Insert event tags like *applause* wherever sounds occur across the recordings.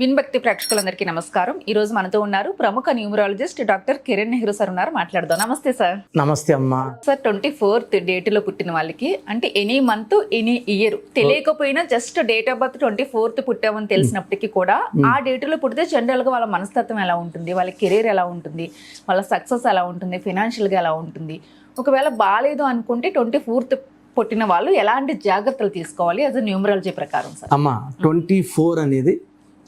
విన్భక్తి ప్రేక్షకులందరికీ నమస్కారం. ఈ రోజు మనతో ఉన్నారు ప్రముఖ numerologist doctor Kiran Nehru sir ఉన్నారు. మాట్లాడదాం. నమస్తే సార్. నమస్తే అమ్మా. సార్ ట్వంటీ ఫోర్త్ డేట్లో పుట్టిన వాళ్ళకి అంటే ఎనీ మంత్ ఎనీ ఇయర్ తెలియకపోయినా just date of birth twenty fourth పుట్టామని తెలిసినప్పటికీ కూడా ఆ డేట్లో పుడితే జనరల్గా వాళ్ళ మనస్తత్వం ఎలా ఉంటుంది? వాళ్ళ కెరీర్ ఎలా ఉంటుంది? వాళ్ళ సక్సెస్ ఎలా ఉంటుంది? ఫినాన్షియల్గా ఎలా ఉంటుంది? ఒకవేళ బాగాలేదు అనుకుంటే ట్వంటీ ఫోర్త్ పుట్టిన వాళ్ళు ఎలాంటి జాగ్రత్తలు తీసుకోవాలి? యాజ్ న్యూమరాలజీ ప్రకారం సార్. అమ్మా ట్వంటీ ఫోర్ అనేది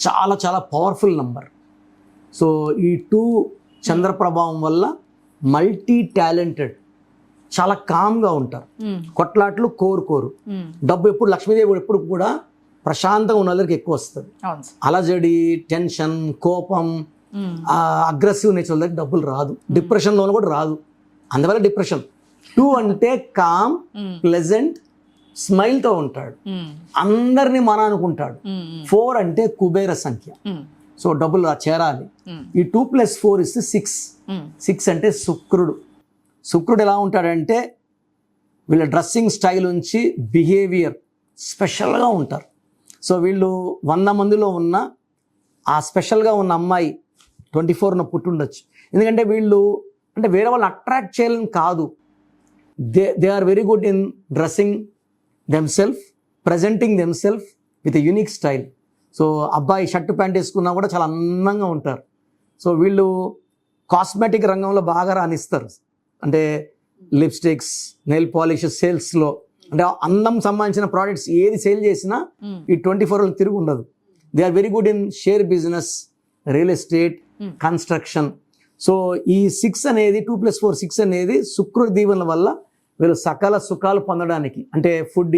చాలా చాలా పవర్ఫుల్ నంబర్ సో ఈ టూ చంద్ర ప్రభావం వల్ల మల్టీ టాలెంటెడ్ చాలా కామ్గా ఉంటారు. మ్మ్. కొట్లాట్లు కోరుకోరు మ్మ్. డబ్బు ఎప్పుడు లక్ష్మీదేవి ఎప్పుడు కూడా ప్రశాంతంగా ఉన్న వాళ్ళకి ఎక్కువ వస్తుంది. అలజడి టెన్షన్ కోపం. అగ్రెసివ్ నేచర్ దగ్గర డబ్బులు రాదు. డిప్రెషన్లో కూడా రాదు. అందువల్ల డిప్రెషన్ టూ అంటే కామ్. ప్లెజెంట్ స్మైల్తో ఉంటాడు. అందరినీ మన అనుకుంటాడు. ఫోర్ అంటే కుబేర సంఖ్య. సో డబ్బులు చేరాలి. ఈ టూ ప్లస్ ఫోర్ ఇస్తే సిక్స్. సిక్స్ అంటే శుక్రుడు శుక్రుడు ఎలా ఉంటాడంటే వీళ్ళ డ్రెస్సింగ్ స్టైల్ నుంచి బిహేవియర్ స్పెషల్గా ఉంటారు సో వీళ్ళు వంద మందిలో ఉన్న ఆ స్పెషల్గా ఉన్న అమ్మాయి ట్వంటీ ఫోర్న పుట్టుండొచ్చు ఎందుకంటే వీళ్ళు అంటే వేరే వాళ్ళని అట్రాక్ట్ చేయాలని కాదు they they are very good in dressing themselves presenting themselves with unique style so అబ్బాయి షర్ట్ ప్యాంట్ వేసుకున్నా కూడా చాలా అందంగా ఉంటారు. సో వీళ్ళు కాస్మెటిక్ రంగంలో బాగా రాణిస్తారు. అంటే లిప్స్టిక్స్ నెయిల్ పాలిష్ సేల్స్లో అంటే అందం సంబంధించిన ప్రోడక్ట్స్ ఏది సేల్ చేసినా మ్మ్. ఈ ట్వంటీ ఫోర్ తిరిగి ఉండదు. They are very good in share business real estate Hmm. Construction so ఈ సిక్స్ అనేది టూ ప్లస్ ఫోర్ సిక్స్ అనేది శుక్రుడి దీవెనల వల్ల వీళ్ళు సకల సుఖాలు పొందడానికి అంటే ఫుడ్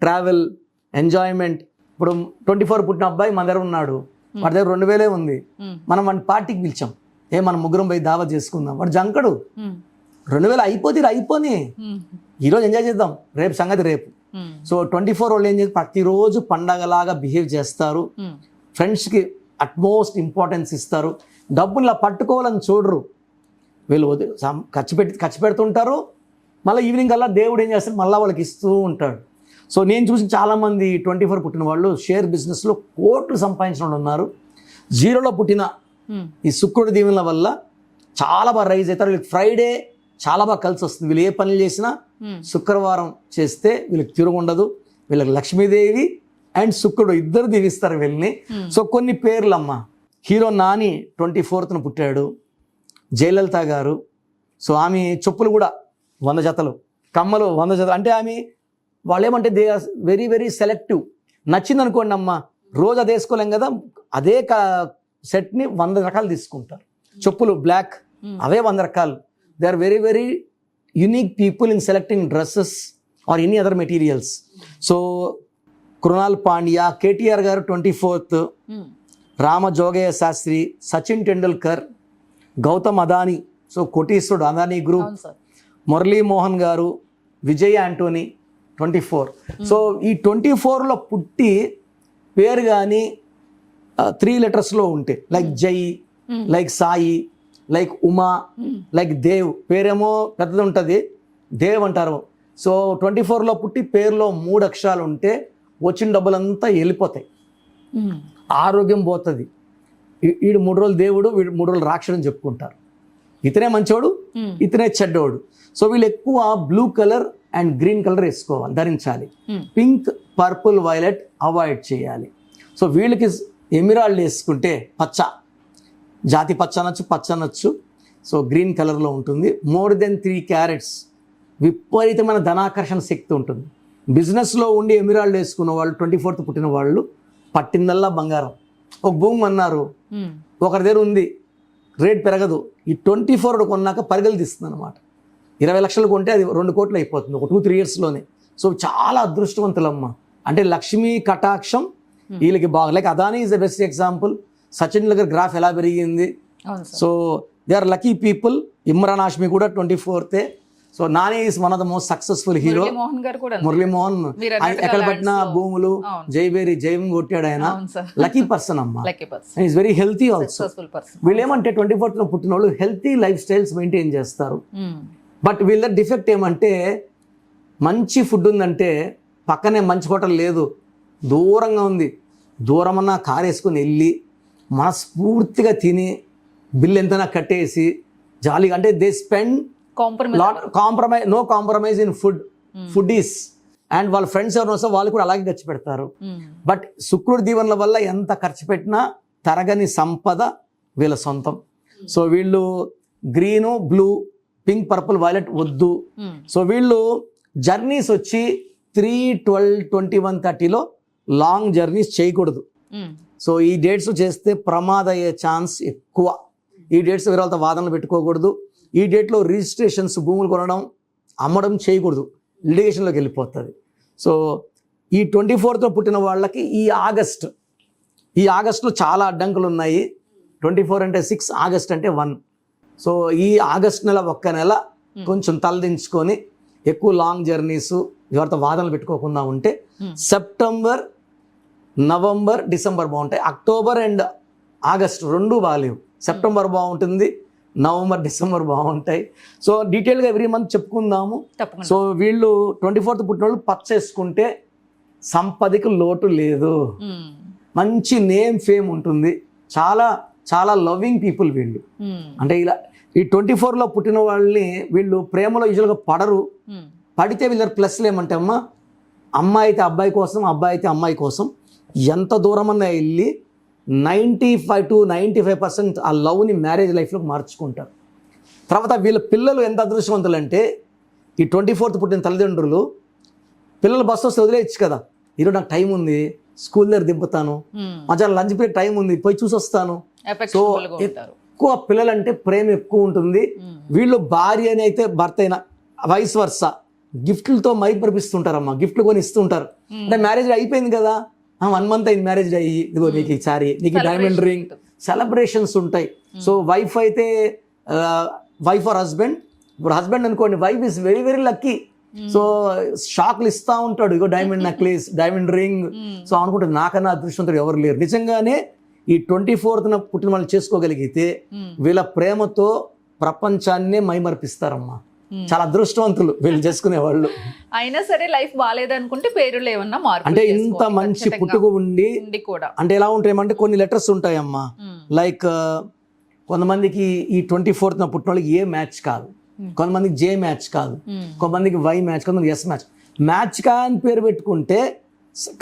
ట్రావెల్ ఎంజాయ్మెంట్ ఇప్పుడు ట్వంటీ ఫోర్ పుట్టిన అబ్బాయి మన దగ్గర ఉన్నాడు. వాడి దగ్గర రెండు వేలే ఉంది. మనం వాడిని పార్టీకి పిలిచాం. ఏ మనం ముగ్గురం పోయి దావా చేసుకుందాం. వాడు జంకడు. రెండు వేలు అయిపోతే ఇలా అయిపోని. ఈరోజు ఎంజాయ్ చేద్దాం. రేపు సంగతి రేపు. సో ట్వంటీ ఫోర్ వాళ్ళు ఏం చేస్తారు? ప్రతిరోజు పండగలాగా బిహేవ్ చేస్తారు. ఫ్రెండ్స్కి అట్మోస్ట్ ఇంపార్టెన్స్ ఇస్తారు. డబ్బులు ఇలా పట్టుకోవాలని చూడరు. వీళ్ళు ఖర్చు పెట్టి ఖర్చు పెడుతుంటారు. మళ్ళీ ఈవినింగ్ కల్లా దేవుడు ఏం చేస్తాడు? మళ్ళీ వాళ్ళకి ఇస్తూ ఉంటాడు. సో నేను చూసి చాలామంది ట్వంటీ ఫోర్ పుట్టిన వాళ్ళు షేర్ బిజినెస్లో కోట్లు సంపాదించిన వాళ్ళు ఉన్నారు జీరోలో పుట్టిన మ్మ్. ఈ శుక్రుడి దీవెనల వల్ల చాలా బాగా రైజ్ అవుతారు. వీళ్ళకి ఫ్రైడే చాలా బాగా కలిసి వస్తుంది. వీళ్ళు ఏ పనులు చేసినా మ్మ్. శుక్రవారం చేస్తే వీళ్ళకి తిరుగుండదు వీళ్ళకి లక్ష్మీదేవి అండ్ శుక్రుడు ఇద్దరు దీవిస్తారు వీళ్ళని. Hmm. సో కొన్ని పేర్లు అమ్మ హీరో నాని ట్వంటీ ఫోర్త్న పుట్టాడు. జయలలిత గారు. సో ఆమె చెప్పులు కూడా వంద జతలు. కమ్మలు వంద జతలు. అంటే ఆమె వాళ్ళు ఏమంటే they are very very selective. నచ్చింది అనుకోండి అమ్మ రోజు అది వేసుకోలేం కదా అదే సెట్ని వంద రకాలు తీసుకుంటారు. చెప్పులు బ్లాక్. అవే వంద రకాలు. They are very very unique people in selecting dresses or any other materials. So Krunal Pandya KTR garu twenty fourth. Rama Jogayya Shastri Sachin Tendulkar Gautam Adani. So కోటీశ్వరుడు అదానీ గ్రూప్ అవును sir Murali Mohan garu Vijay Antony twenty four so ఈ twenty ఫోర్లో పుట్టి పేరు కానీ three లెటర్స్లో ఉంటే like Jai Hmm. Like Sai like Uma. Like Dev పేరేమో పెద్దది ఉంటుంది దేవ్ అంటారు సో ట్వంటీ ఫోర్లో పుట్టి పేరులో మూడు అక్షరాలు ఉంటే వచ్చిన డబ్బులంతా వెళ్ళిపోతాయి. ఆరోగ్యం పోతుంది వీడు మూడు రోజులు దేవుడు వీడు మూడు రోజులు రాక్షసుడు అని చెప్పుకుంటారు ఇతనే మంచోడు. ఇతనే చెడ్డోడు. సో వీళ్ళు ఎక్కువ blue colour and green colour వేసుకోవాలి ధరించాలి. పింక్ పర్పుల్ వైలెట్ అవాయిడ్ చేయాలి. సో వీళ్ళకి ఎమిరాల్డ్ వేసుకుంటే పచ్చ. జాతి పచ్చ అనొచ్చు పచ్చ అనొచ్చు. సో గ్రీన్ కలర్లో ఉంటుంది. మోర్ దెన్ త్రీ క్యారెట్స్ విపరీతమైన ధనాకర్షణ శక్తి ఉంటుంది. బిజినెస్లో ఉండి ఎమిరాల్డ్ వేసుకున్న వాళ్ళు ట్వంటీ ఫోర్త్ పుట్టిన వాళ్ళు పట్టిందల్లా బంగారం. ఒక భూమి అన్నారు. ఒకరి దగ్గర ఉంది. రేట్ పెరగదు. ఈ ట్వంటీ ఫోర్ కొన్నాక పరుగులు తీస్తుంది అనమాట ఇరవై లక్షలు కొంటే అది రెండు కోట్లు అయిపోతుంది ఒక టూ త్రీ ఇయర్స్లోనే సో చాలా అదృష్టవంతులమ్మ. అంటే లక్ష్మీ కటాక్షం వీళ్ళకి బాగా like Adani is the best example Sachin దగ్గర గ్రాఫ్ ఎలా పెరిగింది? So they are lucky people Imran Hashmi కూడా twenty ఫోర్తే so Nani is one of the most successful hero. Murali Mohan garu కూడా. మురళీమోహన్ ఎక్కడ పెట్టిన లో- భూములు. జైవేరి జైవం కొట్టాడు ఆయన. లక్కీ పర్సన్ అమ్మ. ఈస్ వెరీ హెల్తీ ఆల్సో వీళ్ళు ఏమంటే ట్వంటీ ఫోర్త్లో పుట్టిన వాళ్ళు హెల్తీ లైఫ్ స్టైల్స్ మెయింటైన్ చేస్తారు బట్ వీళ్ళ డిఫెక్ట్ ఏమంటే మంచి ఫుడ్ ఉందంటే పక్కనే మంచి హోటల్ లేదు. దూరంగా ఉంది. దూరమన్నా కారు వేసుకొని వెళ్ళి మనస్ఫూర్తిగా తిని బిల్ ఎంతైనా కట్టేసి జాలీగా అంటే they spend compromise no compromise in food food is and వాళ్ళ ఫ్రెండ్స్ ఎవరు వస్తే వాళ్ళు కూడా అలాగే ఖర్చు పెడతారు. బట్ శుక్రుడి దీవెనల వల్ల ఎంత ఖర్చు పెట్టినా తరగని సంపద వీళ్ళ సొంతం. సో వీళ్ళు green blue pink purple violet వద్దు. సో వీళ్ళు జర్నీస్ వచ్చి త్రీ ట్వెల్వ్ ట్వంటీ వన్ థర్టీలో లాంగ్ జర్నీస్ చేయకూడదు. సో ఈ డేట్స్ చేస్తే ప్రమాద అయ్యే ఛాన్స్ ఎక్కువ. ఈ డేట్స్ వేరే వాళ్ళతో వాదనలు పెట్టుకోకూడదు. ఈ డేట్లో రిజిస్ట్రేషన్స్ భూములు కొనడం అమ్మడం చేయకూడదు. లిటిగేషన్లోకి వెళ్ళిపోతుంది. సో ఈ ట్వంటీ ఫోర్త్లో పుట్టిన వాళ్ళకి ఈ ఆగస్ట్ ఈ ఆగస్ట్లో చాలా అడ్డంకులు ఉన్నాయి ట్వంటీ ఫోర్ అంటే సిక్స్ ఆగస్ట్ అంటే వన్. సో ఈ ఆగస్ట్ నెల ఒక్క నెల కొంచెం తలదించుకొని ఎక్కువ లాంగ్ జర్నీస్ ఎవరితో వాదనలు పెట్టుకోకుండా ఉంటే సెప్టెంబర్ నవంబర్ డిసెంబర్ బాగుంటాయి. అక్టోబర్ అండ్ ఆగస్ట్ రెండు బాగాలేవు. సెప్టెంబర్ బాగుంటుంది నవంబర్ డిసెంబర్ బాగుంటాయి. సో డీటెయిల్గా ఎవ్రీ మంత్ చెప్పుకుందాము. సో వీళ్ళు ట్వంటీ ఫోర్త్ పుట్టిన వాళ్ళు పచ్చేసుకుంటే సంపదకి లోటు లేదు. మంచి నేమ్ ఫేమ్ ఉంటుంది. చాలా చాలా లవింగ్ పీపుల్ వీళ్ళు. అంటే ఇలా ఈ ట్వంటీ ఫోర్లో పుట్టిన వాళ్ళని వీళ్ళు ప్రేమలో యూజువల్గా పడరు. పడితే వీళ్ళ ప్లస్లు ఏమంటే అమ్మ అమ్మాయి అయితే అబ్బాయి కోసం అబ్బాయి అయితే అమ్మాయి కోసం ఎంత దూరమన్నా వెళ్ళి ninety five to ninety five percent ఆ లవ్ని మ్యారేజ్ లైఫ్లోకి మార్చుకుంటారు. తర్వాత వీళ్ళ పిల్లలు ఎంత అదృష్టవంతులు అంటే ఈ ట్వంటీ ఫోర్త్ పుట్టిన తల్లిదండ్రులు పిల్లలు బస్సు వస్తే వదిలేయచ్చు కదా. ఈరోజు నాకు టైం ఉంది స్కూల్ దగ్గర దింపుతాను. మధ్యాహ్నం లంచ్ బ్రేక్ టైం ఉంది పోయి చూసి వస్తాను. ఉంటారు. ఎక్కువ పిల్లలంటే ప్రేమ ఎక్కువ ఉంటుంది. వీళ్ళు భార్య అని అయితే భర్త అయినా వైస్ వర్స గిఫ్ట్లతో మైపరిపిస్తుంటారమ్మా గిఫ్ట్లు కొని ఇస్తుంటారు. అంటే మ్యారేజ్ అయిపోయింది కదా. వన్ మంత్ అయింది మ్యారేజ్ అయ్యి. ఇదిగో నీకు ఈ సారీ నీకు డైమండ్ రింగ్ సెలబ్రేషన్స్ ఉంటాయి. సో వైఫ్ అయితే వైఫ్ ఆర్ హస్బెండ్ ఇప్పుడు హస్బెండ్ అనుకోండి wife is very very lucky so షాక్లు ఇస్తా ఉంటాడు. ఇగో diamond necklace diamond ring so అనుకుంటే నాకన్నా అదృష్టవంతుడు ఎవరు లేరు. నిజంగానే ఈ ట్వంటీ ఫోర్త్న పుట్టిన వాళ్ళు చేసుకోగలిగితే మ్మ్. వీళ్ళ ప్రేమతో ప్రపంచాన్నే మైమర్పిస్తారమ్మా. మ్మ్. చాలా అదృష్టవంతులు వీళ్ళు చేసుకునే వాళ్ళు అయినా సరే లైఫ్ బాగాలేదనుకుంటే పేరులో ఏమన్నా మార్పు అంటే ఇంత మంచి పుట్టుక ఉండి కూడా. అంటే ఎలా ఉంటాయేమంటే కొన్ని లెటర్స్ ఉంటాయమ్మా. మ్మ్. లైక్ కొంతమందికి ఈ ట్వంటీ ఫోర్త్న పుట్టిన వాళ్ళకి ఏ మ్యాచ్ కాదు. Hmm. కొంతమందికి జే మ్యాచ్ కాదు. కొంతమందికి వై మ్యాచ్ కొంతమందికి ఎస్ మ్యాచ్. మ్యాచ్ కా అని పేరు పెట్టుకుంటే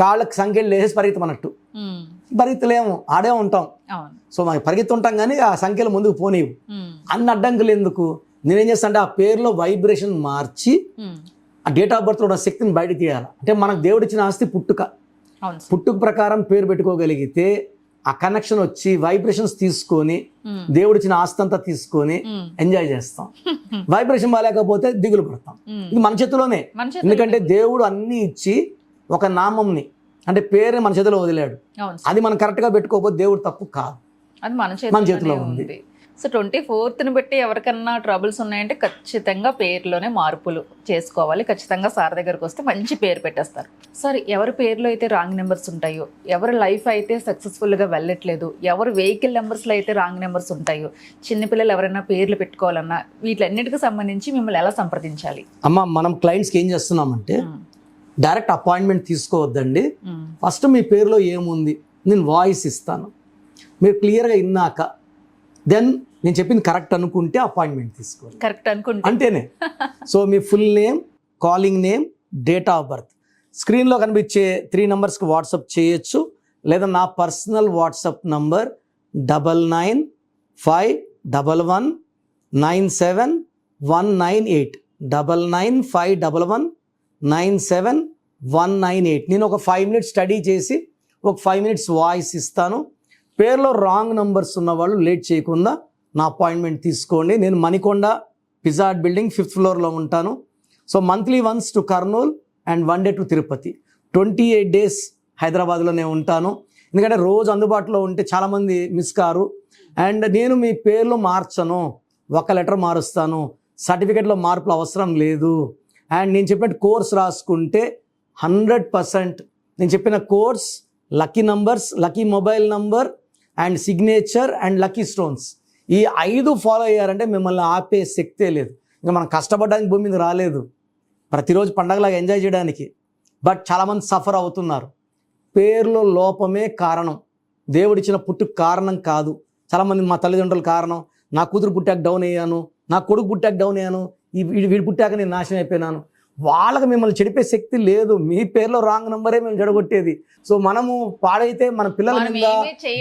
కాళ్ళకి సంఖ్యలు వేసేసి పరిగెత్తమన్నట్టు. మ్మ్. పరిగెత్తలేము ఆడే ఉంటాం. సో మనకి పరిగెత్తుంటాం కానీ ఆ సంఖ్యలు ముందుకు పోనీవు. అన్ని అడ్డంకులు ఎందుకు? నేనేం చేస్తా అంటే ఆ పేరులో వైబ్రేషన్ మార్చి. ఆ డేట్ ఆఫ్ బర్త్లో ఉన్న శక్తిని బయట తీయాలి అంటే మనకు దేవుడిచ్చిన ఆస్తి పుట్టుక. పుట్టుక ప్రకారం పేరు పెట్టుకోగలిగితే ఆ కనెక్షన్ వచ్చి వైబ్రేషన్స్ తీసుకొని. దేవుడిచ్చిన ఆస్తి అంతా తీసుకొని. ఎంజాయ్ చేస్తాం *laughs* వైబ్రేషన్ బాగాలేకపోతే దిగులు పడతాం. ఇది మన చేతిలోనే ఎందుకంటే దేవుడు అన్ని ఇచ్చి ఒక నామంని అంటే పేరుని మన చేతిలో వదిలాడు. అది మనం కరెక్ట్గా పెట్టుకోకపోతే దేవుడు తప్పు కాదు మన చేతిలో ఉంది. సో ట్వంటీ ని బట్టి ఎవరికన్నా ట్రబుల్స్ ఉన్నాయంటే ఖచ్చితంగా పేరులోనే మార్పులు చేసుకోవాలి. ఖచ్చితంగా సార్ దగ్గరకు వస్తే మంచి పేరు పెట్టేస్తారు. సార్ ఎవరి పేరులో అయితే రాంగ్ నెంబర్స్ ఉంటాయో ఎవరి లైఫ్ అయితే సక్సెస్ఫుల్గా వెళ్ళట్లేదు ఎవరి వెహికల్ నెంబర్స్లో అయితే రాంగ్ నెంబర్స్ ఉంటాయో చిన్నపిల్లలు ఎవరైనా పేర్లు పెట్టుకోవాలన్నా వీటిలన్నిటికి సంబంధించి మిమ్మల్ని ఎలా సంప్రదించాలి? అమ్మ మనం క్లయింట్స్కి ఏం చేస్తున్నామంటే. డైరెక్ట్ అపాయింట్మెంట్ తీసుకోవద్దండి. ఫస్ట్ మీ పేరులో ఏముంది? నేను వాయిస్ ఇస్తాను. మీరు క్లియర్గా విన్నాక దెన్ నేను చెప్పింది కరెక్ట్ అనుకుంటే అపాయింట్మెంట్ తీసుకోవాలి కరెక్ట్ అనుకుంటా. అంటేనే so me full name calling name date of birth స్క్రీన్లో కనిపించే త్రీ నెంబర్స్కి వాట్సాప్ చేయొచ్చు. లేదా నా personal WhatsApp number double nine five double one nine seven one nine eight double nine five double one nine seven one nine eight నేను ఒక five minutes study చేసి ఒక ఫైవ్ మినిట్స్ వాయిస్ ఇస్తాను. పేర్లో రాంగ్ నంబర్స్ ఉన్న వాళ్ళు late చేయకుండా నా అపాయింట్మెంట్ తీసుకోండి. నేను మణికొండ పిజాడ్ బిల్డింగ్ ఫిఫ్త్ ఫ్లోర్లో ఉంటాను. So monthly once to Kurnool and one day to Tirupati twenty eight days హైదరాబాద్లోనే ఉంటాను. ఎందుకంటే రోజు అందుబాటులో ఉంటే చాలామంది మిస్ కారు. అండ్ నేను మీ పేర్లు మార్చను. ఒక లెటర్ మారుస్తాను. సర్టిఫికెట్లో మార్పులు అవసరం లేదు. అండ్ నేను చెప్పినట్టు కోర్స్ రాసుకుంటే హండ్రెడ్ పర్సెంట్ నేను చెప్పిన course lucky numbers lucky mobile number and signature and lucky stones. ఈ ఐదు ఫాలో అయ్యారంటే మిమ్మల్ని ఆపే శక్తే లేదు. ఇంకా మనం కష్టపడడానికి భూమి మీద రాలేదు. ప్రతిరోజు పండగలాగా ఎంజాయ్ చేయడానికి. బట్ చాలామంది సఫర్ అవుతున్నారు. పేర్లో లోపమే కారణం. దేవుడిచ్చిన పుట్టుకు కారణం కాదు. చాలామంది మా తల్లిదండ్రుల కారణం. నా కూతురు పుట్టాక డౌన్ అయ్యాను. నా కొడుకు పుట్టాక డౌన్ అయ్యాను. ఈ వీడి పుట్టాక నేను నాశనం అయిపోయినాను. వాళ్ళకి మిమ్మల్ని చెడిపే శక్తి లేదు. మీ పేరులో రాంగ్ నంబరే మేము జడగొట్టేది సో మనము పాడైతే మన పిల్లల మీద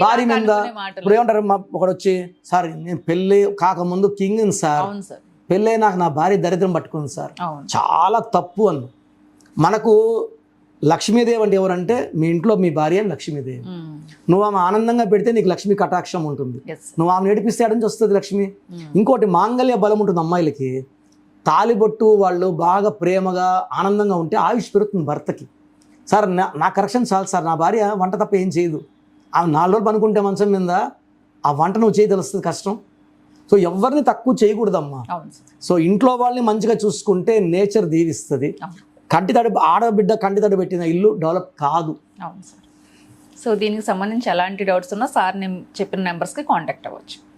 భార్య మీద. ఇప్పుడు ఏమంటారు? మా ఒకడు వచ్చి సార్ నేను పెళ్ళి కాకముందు కింగ్ సార్. పెళ్ళై నాకు నా భార్య దరిద్రం పట్టుకుంది సార్. చాలా తప్పు అన్ను. మనకు లక్ష్మీదేవి అంటే ఎవరంటే మీ ఇంట్లో మీ భార్య లక్ష్మీదేవి. నువ్వు ఆమె ఆనందంగా పెడితే నీకు లక్ష్మీ కటాక్షం ఉంటుంది. నువ్వు ఆమె నేర్పిస్తే ఆడ నుంచి వస్తుంది లక్ష్మి? ఇంకోటి మాంగళ్య బలం ఉంటుంది అమ్మాయిలకి. తాలిబొట్టు వాళ్ళు బాగా ప్రేమగా ఆనందంగా ఉంటే ఆయుష్ పెరుగుతుంది భర్తకి. సార్ నా నా కరెక్షన్ చాలు సార్ నా భార్య వంట తప్ప ఏం చేయదు. ఆమె నాలుగు రోజులు పనుకుంటే మంచం మీద ఆ వంట నువ్వు చేయి తెలుస్తుంది కష్టం. సో ఎవరిని తక్కువ చేయకూడదమ్మా. సో ఇంట్లో వాళ్ళని మంచిగా చూసుకుంటే నేచర్ దీవిస్తుంది. కంటి తడి ఆడబిడ్డ కంటి తడి పెట్టిన ఇల్లు డెవలప్ కాదు. అవును సార్. సో దీనికి సంబంధించి ఎలాంటి డౌట్స్ ఉన్నా సార్ నేను చెప్పిన నెంబర్స్కి కాంటాక్ట్ అవ్వచ్చు.